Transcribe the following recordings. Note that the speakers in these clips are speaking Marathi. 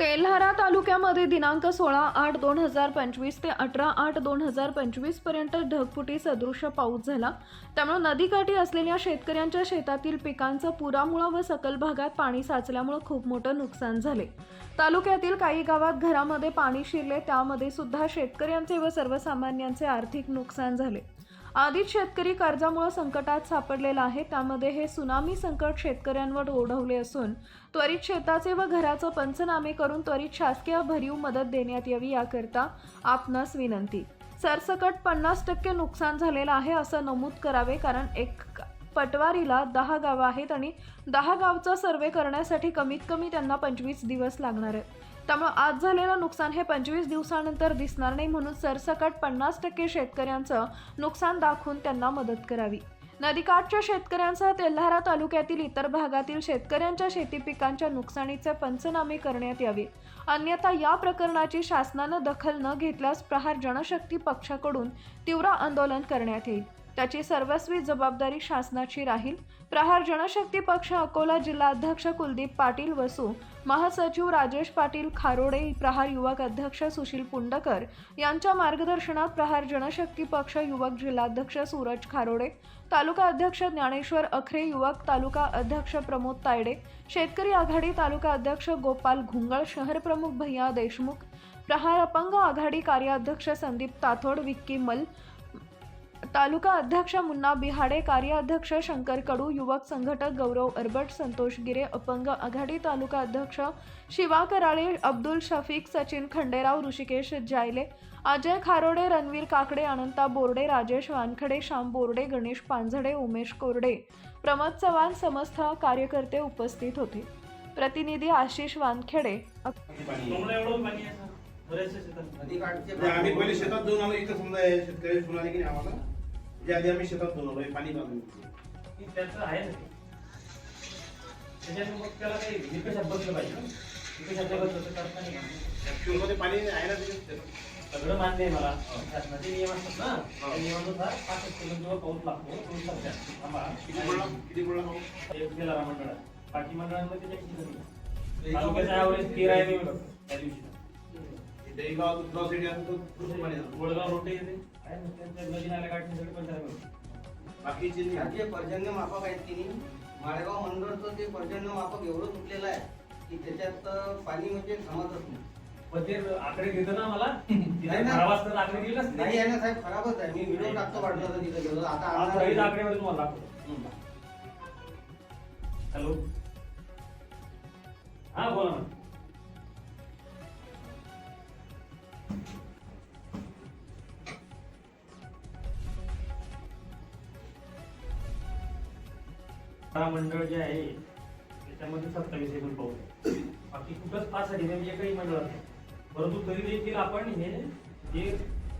तेल्हारा तालुक्यामध्ये दिनांक सोळा आठ दोन हजार पंचवीस ते अठरा आठ दोन हजार पंचवीसपर्यंत ढगफुटी सदृश पाऊस झाला. त्यामुळे नदीकाठी असलेल्या शेतकऱ्यांच्या शेतातील पिकांचं पुरामुळं व सकल भागात पाणी साचल्यामुळे खूप मोठं नुकसान झाले. तालुक्यातील काही गावात घरामध्ये पाणी शिरले त्यामध्ये सुद्धा शेतकऱ्यांचे व सर्वसामान्यांचे आर्थिक नुकसान झाले. आधीच शेतकरी कर्जामुळे संकटात सापडलेला आहे. त्यामध्ये हे सुनामी संकट शेतकऱ्यांवर ओढवले असून त्वरित शेताचे व घराचं पंचनामे करून त्वरित शासकीय भरीव मदत देण्यात यावी याकरता आपणास विनंती. सरसकट पन्नास टक्के नुकसान झालेलं आहे असं नमूद करावे कारण एक पटवारीला दहा गावं आहेत आणि दहा गावचा सर्वे करण्यासाठी कमीत कमी त्यांना पंचवीस दिवस लागणार आहेत त्यामुळे आज झालेलं नुकसान हे पंचवीस दिवसानंतर दिसणार नाही म्हणून सरसकट पन्नास टक्के शेतकऱ्यांचं नुकसान दाखवून त्यांना मदत करावी. नदीकाठच्या शेतकऱ्यांसह तेल्हारा तालुक्यातील इतर भागातील शेतकऱ्यांच्या शेती पिकांच्या नुकसानीचे पंचनामे करण्यात यावे. अन्यथा या प्रकरणाची शासनानं दखल न घेतल्यास प्रहार जनशक्ती पक्षाकडून तीव्र आंदोलन करण्यात येईल. त्याची सर्वस्वी जबाबदारी शासनाची राहील. प्रहार जनशक्ती पक्ष अकोला जिल्हाध्यक्ष कुलदीप पाटील वसू महासचिव राजेश पाटील खारोडे प्रहार युवक अध्यक्ष सुशील पुंडकर यांच्या मार्गदर्शनात प्रहार जनशक्ती पक्ष युवक जिल्हाध्यक्ष सूरज खारोडे तालुका अध्यक्ष ज्ञानेश्वर अखरे युवक तालुका अध्यक्ष प्रमोद तायडे शेतकरी आघाडी तालुका अध्यक्ष गोपाल घुंगळ शहर प्रमुख भैया देशमुख प्रहार अपंग आघाडी कार्याध्यक्ष संदीप ताथोड विक्की मल तालुका अध्यक्ष मुन्ना बिहाडे कार्याध्यक्ष शंकर कडू युवक संघटक गौरव अरबट संतोष गिरे अपंग आघाडी तालुका अध्यक्ष शिवा कराळे अब्दुल शफीक सचिन खंडेराव ऋषिकेश जायले अजय खारोडे रणवीर काकडे अनंता बोर्डे राजेश वानखडे श्याम बोर्डे गणेश पांझडे उमेश कोरडे प्रमोद चव्हाण समस्त कार्यकर्ते उपस्थित होते. प्रतिनिधी आशिष वानखेडे. आम्ही पहिले शेतात जाऊन आलो इथं समजा शेतकरी फोन आले की नाही आम्हाला? जे आधी आम्ही शेतात जाऊन आलो हे पाणी काढून की त्याचं आहे ना ते. मग त्याला काही निकषात बसलं पाहिजे ना. निकषात जर बसलं तर करता नाही येणार. ऍक्च्युअलमध्ये पाणी आहे ना त्याच्यात सगळं मान्य आहे मला. शासनाचे नियम असतात ना. त्या नियमानुसार पाच सेकंदवर पाऊस लागतो. पाऊस लागतात थांबा. किती एक गेला मंडळात बाकी मंडळांमध्ये नाही. तालुक्याचा तेरा आहे त्या दिवशी. गावात दुसरा सिटी असतो रोटे येते आहे ना, त्यांच्या नदी नाल्या गाठण्यासाठी पण त्याला मिळतो. बाकीचे पर्जन्य मापक आहेत की नाही माळेगाव मंडळचं ते पर्जन्य मापक एवढं तुटलेलं आहे की त्याच्यात पाणी म्हणजे थांबतच नाही. पण ते आकडे देतो ना मला नाही ना. बारा वाजता आकडे दिले असते नाही आहे ना साहेब खराबच आहे. मी व्हिडिओ टाकतो वाटलं तर तिथे गेलो. आता आकडेवारी तुम्हाला दाखवतो. हॅलो. हा बोला ना. सहा मंडळ जे आहे त्याच्यामध्ये सत्तावीस एकूण पाहू बाकी कुठंच पाच साठी म्हणजे एकही मंडळ नाही परंतु तरी देखील आपण हे जे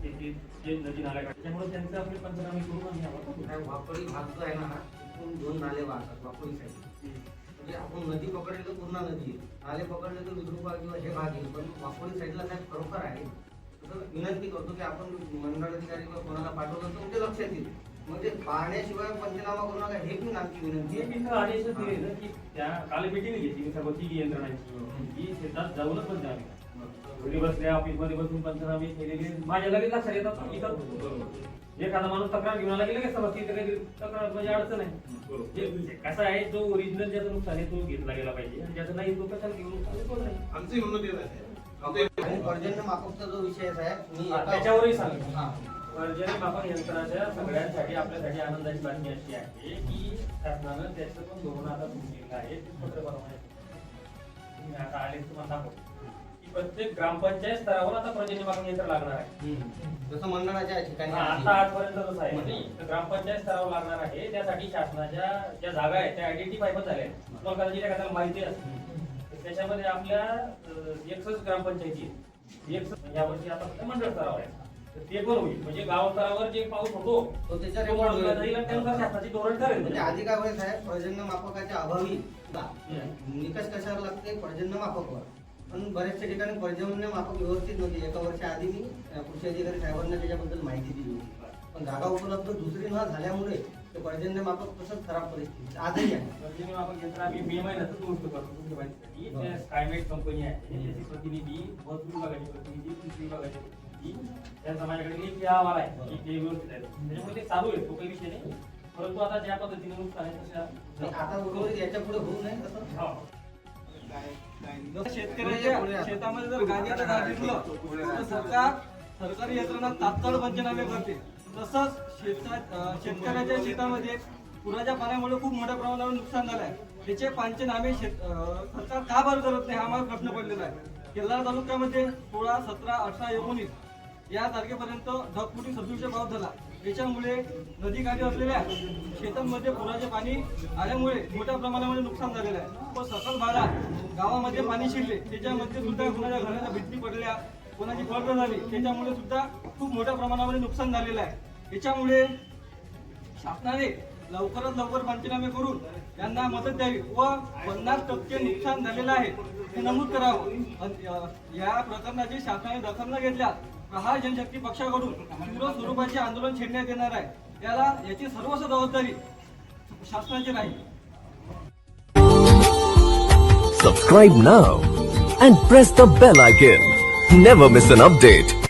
जे- नदी नाल्या त्याच्यामुळे त्यांचं आपले पंचनामे करून आम्ही आहोत. वापरी भाग जो आहे ना एकूण दोन नाले वाहतात वापरी साईड म्हणजे आपण नदी पकडली तर पूर्ण नदी नाले पकडले तर विद्रुपा किंवा हे भाग येईल पण वापरी साईडला साहेब खरोखर आहे? तर विनंती करतो की आपण मंडळाधिकारी किंवा कोणाला पाठवलं तर ते लक्षात येईल. म्हणजे पाहण्याशिवाय पंचनामा करू नका हे पण आमची विनंती आहे. मी तर आदेशच दिले ना की त्या काल मिटिंग घेतली तिघी यंत्रणांची. की शेतात जाऊनच पंचनामे घरी बसल्या ऑफिसमध्ये बसून पंचनामे केलेले. माझ्या लगेच लक्षात येतात इथं. एखादा माणूस तक्रार घेऊन आला की लगेच समजते इथं काही तक्रार म्हणजे अडचण आहे. जे- कसं आहे जो ओरिजिनल ज्याचं नुकसान आहे तो घेतला गेला पाहिजे. आणि ज्याचं नाही तो कशाला घेऊन नुकसान तो नाही. आमचंही म्हणणं तेच आहे. आमचं- आणि पर्जन्य मापकचा जो विषय आहे साहेब मी हा, एका- त्याच्यावरही सांगतो. हा. पर्जन्य मापन यंत्रणाच्या सगळ्यांसाठी आपल्यासाठी आनंदाची बातमी अशी आहे की शासनानं त्याचं पण धोरण आता सुरू आहे. ते पत्रप्रमाणे तुम्ही आता आले तुम्हाला दाखवतो. की प्रत्येक ग्रामपंचायत स्तरावर आता पर्जन्य मापन यंत्र लागणार आहे. जसं मंडळाच्या ठिकाणी हा. आता आजपर्यंत आहे तर ग्रामपंचायत स्तरावर लागणार आहे. त्यासाठी शासनाच्या ज्या जागा आहेत त्या आयडेंटिफाय पण झाल्या आहेत. तुम्हाला कदाचित एखाद्याला माहिती असेल. तर त्याच्यामध्ये आपल्या एकसष्ट ग्रामपंचायती आहेत. एकसष्ट यावर्षी आता फक्त मंडळ स्तरावर आहे. ते पण होईल. म्हणजे गाव स्तरावर जे पाऊस होतो तो त्याच्या तो वाढवला जाईल आणि त्यानुसार शासनाची धोरण ठरेल. म्हणजे आधी काय होईल साहेब पर्जन्य मापकाच्या अभावी निकष कशावर लागते? पर्जन्य मापकवर पण बऱ्याचशा ठिकाणी पर्जन्य मापक व्यवस्थित नव्हते. एका वर्षा आधी मी अं, कृषी अधिकारी साहेबांना त्याच्याबद्दल माहिती दिली होती. पण जागा उपलब्ध दुसरी न झाल्यामुळे ते पर्जन्यमापक तसंच खराब परिस्थिती आजही आहे. आम्ही मे महिन्यातच गोष्ट करतो तुमच्या माहितीसाठी. कंपनी आहे. त्याची प्रतिनिधी महसूल विभागाची प्रतिनिधी कृषी विभागाची प्रतिनिधी. त्यांचा माझ्याकडे अहवाल आहे की ते व्यवस्थित आहे त्याच्यामुळे ते चालू आहे तो काही विषय नाही. परंतु आता ज्या पद्धतीने नुकसान आहे तशा आता उर्वरित याच्यापुढे होऊ नये तसं. हो. शेतकऱ्याच्या शेतामध्ये जर गांजाचं झाड दिसलं तर सरकार सरकारी यंत्रणा तात्काळ पंचनामे करते. तसंच शेता अं, शेतकऱ्याच्या शेतामध्ये पुराच्या पाण्यामुळे खूप मोठ्या प्रमाणावर नुकसान झालं आहे. त्याचे पंचनामे शेत अं, सरकार का बरं करत नाही हा मला प्रश्न पडलेला आहे. किल्लार तालुक्यामध्ये सोळा सतरा अठरा एकोणीस या तारखेपर्यंत ढगफुटी सदृश्य पाऊस झाला. त्याच्यामुळे नदीकाठी असलेल्या शेतांमध्ये पुराचे पाणी आल्यामुळे मोठ्या प्रमाणामध्ये नुकसान झालेलं आहे. व सकल भागात गावामध्ये पाणी शिरले. त्याच्यामध्ये सुद्धा कोणाच्या घराच्या भिंती पडल्या कोणाची फळग झाली. त्याच्यामुळे सुद्धा खूप मोठ्या प्रमाणामध्ये नुकसान झालेलं आहे. त्याच्यामुळे शासनाने लवकरात लवकर पंचनामे करून त्यांना मदत द्यावी व पन्नास टक्के नुकसान झालेलं आहे हे नमूद करावं. या प्रकरणाची शासनाने दखल न घेतल्यास प्रहार जनशक्ती पक्षाकडून तीव्र स्वरूपाचे आंदोलन छेडण्यात येणार आहे याला याची सर्वस्व जबाबदारी शासनाची राहील Subscribe now and press the bell icon. Never miss an update.